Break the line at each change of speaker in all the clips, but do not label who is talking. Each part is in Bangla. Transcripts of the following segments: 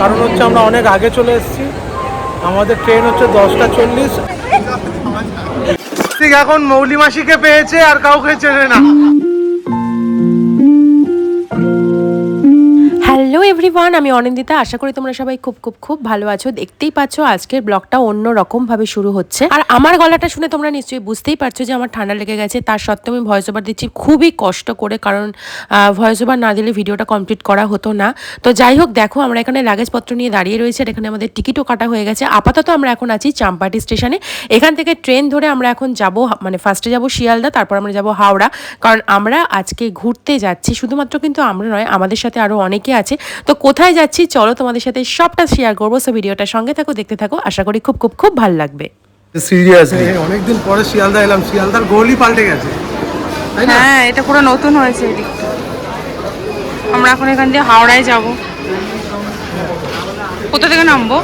কারণ হচ্ছে আমরা অনেক আগে চলে এসেছি। আমাদের ট্রেন হচ্ছে দশটা চল্লিশ। ঠিক এখন মৌলি মাসিকে পেয়েছে আর কাউকে চেনে না।
এভরিওয়ান আমি অনিন্দিতা। আশা করি তোমরা সবাই খুব খুব খুব ভালো আছো। দেখতেই পাচ্ছ, আজকের ব্লগটা অন্য রকম ভাবে শুরু হচ্ছে। আর আমার গলাটা শুনে তোমরা নিশ্চয়ই বুঝতেই পারছ যে আমার ঠান্ডা লেগে গেছে। তার সত্ত্বেও আমি ভয়েস ওভার দিচ্ছি খুবই কষ্ট করে, কারণ ভয়েস ওভার না দিলে ভিডিওটা কমপ্লিট করা হতো না। তো যাই হোক, দেখো, আমরা এখানে লাগেজপত্র নিয়ে দাঁড়িয়ে রয়েছে আর এখানে আমাদের টিকিটও কাটা হয়ে গেছে। আপাতত আমরা এখন আছি চাম্পাটি স্টেশনে। এখান থেকে ট্রেন ধরে আমরা এখন যাব মানে ফার্স্টে যাব শিয়ালদা, তারপর আমরা যাব হাওড়া। কারণ আমরা আজকে ঘুরতে যাচ্ছি, শুধুমাত্র কিন্তু আমরা নয়, আমাদের সাথে আরও অনেকে আছে। তো কোথায় যাচ্ছি? চলো তোমাদের সাথে সবটা শেয়ার করব। সো ভিডিওটা সঙ্গে থাকো দেখতে থাকো। আশা করি খুব খুব খুব ভালো লাগবে।
সিরিয়াসলি অনেকদিন পরে শিয়ালদা এলাম। শিয়ালদার গোলই পাল্টে গেছে।
হ্যাঁ এটা পুরো নতুন হয়েছে এদিকটা আমরা এখন এখান দিয়ে হাওড়ায় যাব। কোথা থেকে নামবো?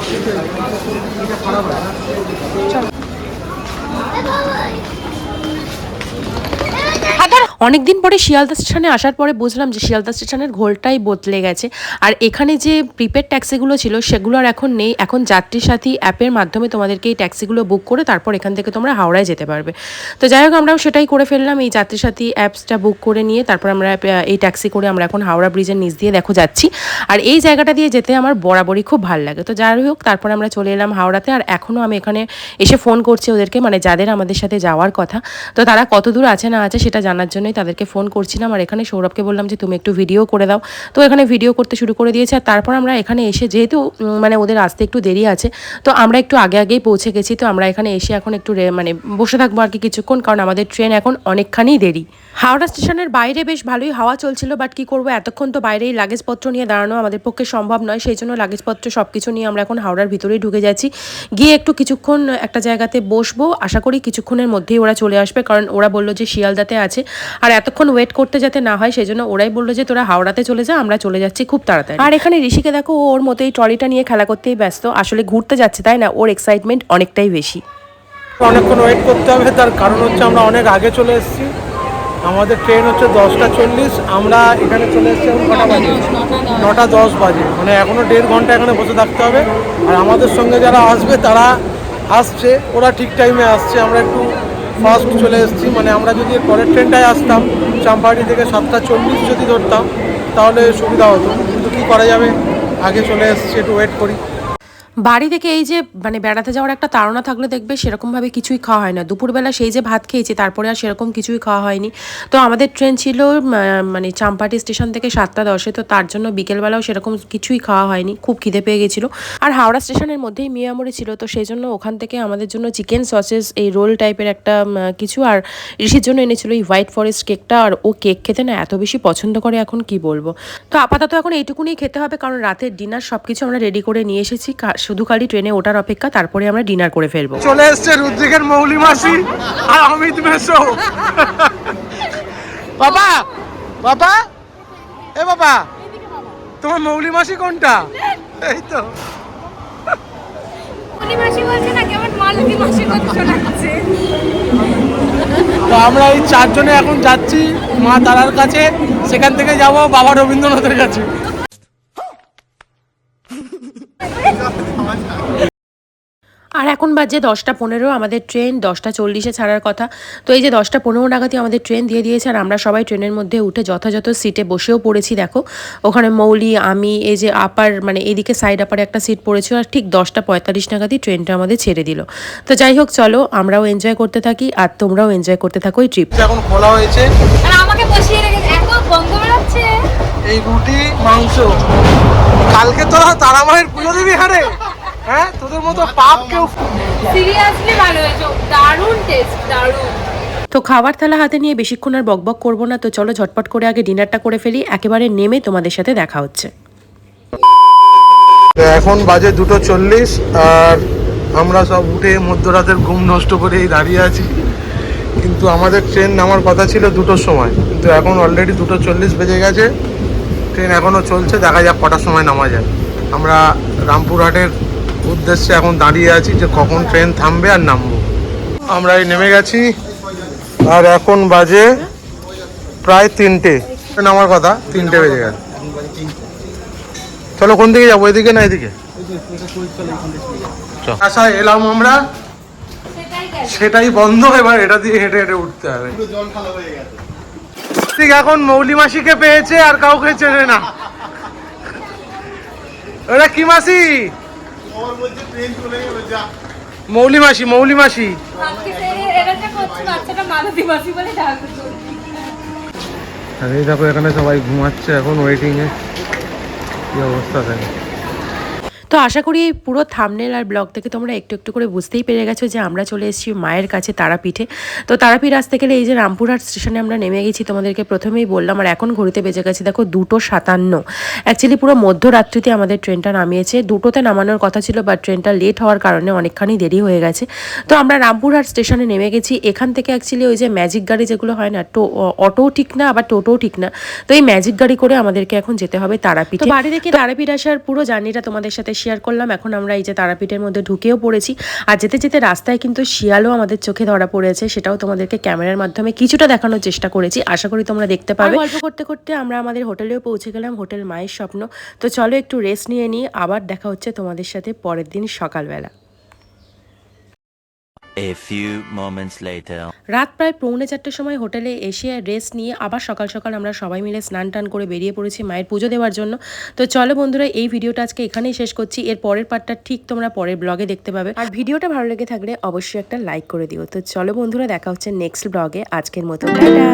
অনেকদিন পরে শিয়ালদা স্টেশনে আসার পরে বুঝলাম যে শিয়ালদা স্টেশনের ঘোলটাই বদলে গেছে। আর এখানে যে প্রিপেড ট্যাক্সিগুলো ছিল, সেগুলো আর এখন নেই। এখন যাত্রী সাথী অ্যাপের মাধ্যমে তোমাদেরকে এই ট্যাক্সিগুলো বুক করে তারপর এখান থেকে তোমরা হাওড়ায় যেতে পারবে। তো যাই হোক, আমরাও সেটাই করে ফেললাম। এই যাত্রী সাথী অ্যাপসটা বুক করে নিয়ে তারপর আমরা এই ট্যাক্সি করে আমরা এখন হাওড়া ব্রিজের নিচ দিয়ে দেখো যাচ্ছি। আর এই জায়গাটা দিয়ে যেতে আমার বরাবরই খুব ভালো লাগে। তো যাই হোক, তারপর আমরা চলে এলাম হাওড়াতে। আর এখনও আমি এখানে এসে ফোন করছি ওদেরকে মানে যাদের আমাদের সাথে যাওয়ার কথা। তো তারা কত দূর আছে না আছে সেটা জানার জন্যই তাদেরকে ফোন করছিলাম। আর এখানে সৌরভকে বললাম যে, তুমি একটু ভিডিও করে দাও। তো এখানে ভিডিও করতে শুরু করে দিয়েছে। আর তারপর আমরা এখানে এসে, যেহেতু মানে ওদের আসতে একটু দেরি আছে, তো আমরা একটু আগে আগেই পৌঁছে গেছি। তো আমরা এখানে এসে এখন একটু মানে বসে থাকব আর কি কিছুক্ষণ, কারণ আমাদের ট্রেন এখন অনেকখানি দেরি। হাওড়া স্টেশনের বাইরে বেশ ভালোই হাওয়া চলছিল বাট কি করব? এতক্ষণ তো বাইরেই লাগেজপত্র নিয়ে দাঁড়ানো আমাদের পক্ষে সম্ভব নয়। সেই জন্য লাগেজপত্র সব কিছু নিয়ে আমরা এখন হাওড়ার ভিতরেই ঢুকে যাচ্ছি। গিয়ে একটু কিছুক্ষণ একটা জায়গাতে বসবো। আশা করি কিছুক্ষণের মধ্যেই ওরা চলে আসবে, কারণ ওরা বলল যে শিয়ালদাতে আছে। আর এতক্ষণ ওয়েট করতে যাতে না হয়, সেই জন্য ওরাই বলল যে তোরা হাওড়াতে চলে যা, আমরা চলে যাচ্ছি খুব তাড়াতাড়ি। আর এখানে ঋষিকে দেখো ওর মতো এই ট্রলিটা নিয়ে খেলা করতেই ব্যস্ত। আসলে ঘুরতে যাচ্ছে, তাই না? ওর এক্সাইটমেন্ট অনেকটাই বেশি।
অনেকক্ষণ ওয়েট করতে হবে, তার কারণ হচ্ছে আমরা অনেক আগে চলে এসেছি। আমাদের ট্রেন হচ্ছে দশটা চল্লিশ, আমরা এখানে চলে এসেছি এখন কটা বাজে? নটা দশ বাজে। মানে এখনও দেড় ঘণ্টা এখানে বসে থাকতে হবে। আর আমাদের সঙ্গে যারা আসবে, তারা আসছে, ওরা ঠিক টাইমে আসছে। আমরা একটু ফার্স্ট চলে এসেছি। মানে আমরা যদি পরের ট্রেনটায় আসতাম, চাম্পাহাটি থেকে সাতটা চল্লিশ যদি ধরতাম, তাহলে সুবিধা হতো। কিন্তু কী করা যাবে? আগে চলে এসেছি, একটু ওয়েট করি।
বাড়ি থেকে এই যে মানে বেড়াতে যাওয়ার একটা তাড়না থাকলে দেখবে সেরকমভাবে কিছুই খাওয়া হয় না। দুপুরবেলা সেই যে ভাত খেয়েছি, তারপরে আর সেরকম কিছুই খাওয়া হয়নি। তো আমাদের ট্রেন ছিল মানে চাম্পাটি স্টেশন থেকে সাতটা দশে, তো তার জন্য বিকেলবেলাও সেরকম কিছুই খাওয়া হয়নি। খুব খিদে পেয়ে গেছিল। আর হাওড়া স্টেশনের মধ্যেই মিয়ামরি ছিল, তো সেই জন্য ওখান থেকে আমাদের জন্য চিকেন সসেস, এই রোল টাইপের একটা কিছু, আর ঋষির জন্য এনেছিল এই হোয়াইট ফরেস্ট কেকটা। আর ও কেক খেতে না এত বেশি পছন্দ করে, এখন কি বলব? তো আপাতত এখন এইটুকুনি খেতে হবে, কারণ রাতের ডিনার সব কিছু আমরা রেডি করে নিয়ে এসেছি। শুধু খালি ট্রেনে ওঠার অপেক্ষা তারপরে আমরা ডিনার করে ফেলব।
চলে এসছে রুদ্রিকের মৌলি মাসি আর অমিত মেসো। বাবা বাবা এ বাবা তোমার মৌলি মাসি কোনটা? এই তো।
উনি মাসি বলছে না কেমন মালতী মাসি কথা শোনাচ্ছে
তো আমরা এই চারজনে এখন যাচ্ছি মা তারার কাছে সেখান থেকে যাব বাবা রবীন্দ্রনাথের কাছে।
আর এখন বাজে দশটা পনেরো আমাদের ট্রেন দশটা চল্লিশে ছাড়ার কথা। তো এই যে দশটা পনেরো নাগাদই আমাদের ট্রেন দিয়ে দিয়েছে আর আমরা সবাই ট্রেনের মধ্যে উঠে যথাযথ সিটে বসেও পড়েছি দেখো। ওখানে মৌলি আমি এই যে আপার মানে এদিকে সাইড আপারে একটা সিট পড়েছিল আর ঠিক দশটা পঁয়তাল্লিশ নাগাদই ট্রেনটা আমাদের ছেড়ে দিল। তো যাই হোক চলো আমরাও এনজয় করতে থাকি আর তোমরাও এনজয় করতে থাকো এই ট্রিপ
এখন খোলা হয়েছে।
আর আমাকে বসিয়ে রেখেছে এত গন্ধ বেরোচ্ছে।
এই রুটি মাংস। কালকে তোরা তারামায়ের পুজো দিবি হারে হ্যাঁ তোদের মতো পাপ কেউ
সিরিয়াসলি ভালো হয়েছে। দারুণ টেস্ট দারুণ।
তো খাবার থালা হাতে নিয়ে বেশিক্ষণ আর বকবক করব না তো চলো ঝটপট করে আগে ডিনারটা করে ফেলি একেবারে নেমে তোমাদের সাথে দেখা হচ্ছে।
এখন বাজে দুটো চল্লিশ আর আমরা সব উঠে মধ্যরাতের ঘুম নষ্ট করে এই দাঁড়িয়ে আছি। কিন্তু আমাদের ট্রেন নামার কথা ছিল দুটোর সময়। কিন্তু এখন অলরেডি দুটো চল্লিশ বেজে গেছে। ট্রেন এখনও চলছে দেখা যাক কটার সময় নামা যায়। আমরা রামপুরহাটের উদ্দেশ্যে এখন দাঁড়িয়ে আছি যে কখন ট্রেন থামবে আর নামবো। আমরা এই নেমে গেছি, আর এখন বাজে প্রায় তিনটে। নামার কথা, তিনটে বেজে গেল। চলো কোন দিকে যাব, এদিকে না এদিকে। আচ্ছা এলাম আমরা। সেটাই বন্ধ, এবার এটা দিয়ে হেঁটে হেঁটে উঠতে হবে। ঠিক এখন মৌলি মাসিকে পেয়েছে আর কাউকে চেনে না। ওরা কি মাসি? মৌলি মাসি মৌলি মাসি। আর এই দেখো এখানে সবাই ঘুমাচ্ছে এখন ওয়েটিং এ। কি অবস্থা থাকে
তো আশা করি এই পুরো থামনেল আর ব্লগ থেকে তোমরা একটু একটু করে বুঝতেই পেরে গেছো যে আমরা চলে এসেছি মায়ের কাছে তারাপীঠে। তো তারাপীঠ আসতে গেলে এই যে রামপুরহাট স্টেশনে আমরা নেমে গেছি তোমাদেরকে প্রথমেই বললাম আর এখন ঘড়িতে বেজে গেছে দেখো দুটো সাতান্ন। অ্যাকচুয়ালি পুরো মধ্যরাত্রিতে আমাদের ট্রেনটা নামিয়েছে। দুটোতে নামানোর কথা ছিল বাট ট্রেনটা লেট হওয়ার কারণে অনেকখানি দেরি হয়ে গেছে। তো আমরা রামপুরহাট স্টেশনে নেমে গেছি। এখান থেকে অ্যাকচুয়ালি ওই যে ম্যাজিক গাড়ি যেগুলো হয় না টো অটোও ঠিক না আবার টোটোও ঠিক না তো এই ম্যাজিক গাড়ি করে আমাদেরকে এখন যেতে হবে তারাপীঠ। বাড়ি থেকে তারাপীঠ আসার পুরো জার্নিটা তোমাদের সাথে শেয়ার করলাম। এখন আমরা এই যে তারাপীঠের মধ্যে ঢুকেও পড়েছি। আর যেতে যেতে রাস্তায় কিন্তু শিয়ালও আমাদের চোখে ধরা পড়েছে। সেটাও তোমাদেরকে ক্যামেরার মাধ্যমে কিছুটা দেখানোর চেষ্টা করেছি। আশা করি তোমরা দেখতে পাবে। গল্প করতে করতে আমরা আমাদের হোটেলেও পৌঁছে গেলাম। হোটেল মায়ের স্বপ্ন। তো চলো একটু রেস্ট নিয়ে নিই। আবার দেখা হচ্ছে তোমাদের সাথে পরের দিন সকালবেলা।
A few moments later.
রাত প্রায় পৌনে চারটের সময় হোটেলে এসে রেস্ট নিয়ে আবার সকাল সকাল আমরা সবাই মিলে স্নান টান করে বেরিয়ে পড়েছি মায়ের পুজো দেওয়ার জন্য। তো চলো বন্ধুরা, এই ভিডিওটা আজকে এখানেই শেষ করছি। এর পরের পার্টটা ঠিক তোমরা পরের ব্লগে দেখতে পাবে। আর ভিডিওটা ভালো লেগে থাকলে অবশ্যই একটা লাইক করে দিও। তো চলো বন্ধুরা, দেখা হচ্ছে নেক্সট ব্লগে আজকের মতো, টাটা!